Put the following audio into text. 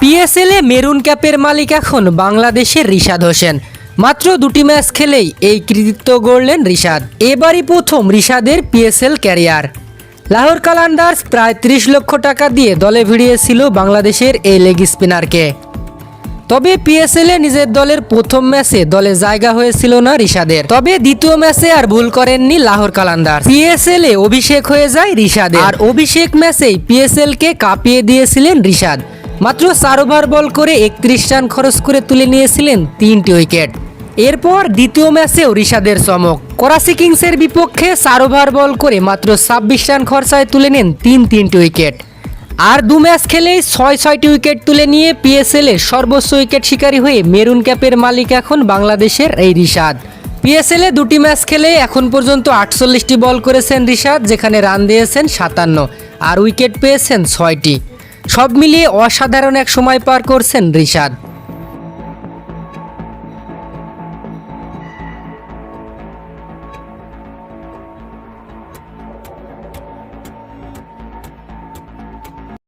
PSL maroon ক্যাপের মালিক এখন বাংলাদেশের রিশাদ হোসেন। মাত্র দুটি ম্যাচ খেলেই এই কৃতিত্ব গড়লেন রিশাদ। এবারই প্রথম রিশাদের পিএসএল ক্যারিয়ার। লাহোর কালান্ডার্স প্রায় ত্রিশ লক্ষ টাকা দিয়ে দলে ভিড়িয়েছিল বাংলাদেশের এই লেগ স্পিনারকে। তবে পিএসএল নিজের দলের প্রথম ম্যাচে দলে জায়গা হয়েছিল না রিশাদের। তবে দ্বিতীয় ম্যাচে আর ভুল করেননি লাহোর কালান্দার। পিএসএল অভিষেক হয়ে যায় রিশাদের। আর অভিষেক ম্যাচেই পিএসএল কে কাঁপিয়ে দিয়েছিলেন রিশাদ। মাত্র চার ওভার বল করে একত্রিশ রান খরচ করে তুলে নিয়েছিলেন তিনটি উইকেট। এরপর দ্বিতীয় ম্যাচেও রিশাদের চমক। করাচি কিংসের বিপক্ষে চার ওভার বল করে মাত্র ছাব্বিশ রান খরচায় তুলে নেন তিন তিনটি উইকেট। আর দু ম্যাচ খেলেই ছয় ছয়টি উইকেট তুলে নিয়ে পিএসএল এর সর্বোচ্চ উইকেট শিকারী হয়ে মেরুন ক্যাপের মালিক এখন বাংলাদেশের এই রিশাদ। পিএসএল এ দুটি ম্যাচ খেলে এখন পর্যন্ত আটচল্লিশটি বল করেছেন রিশাদ, যেখানে রান দিয়েছেন সাতান্ন আর উইকেট পেয়েছেন ছয়টি। সব মিলিয়ে অসাধারণ এক সময় পার করছেন রিশাদ।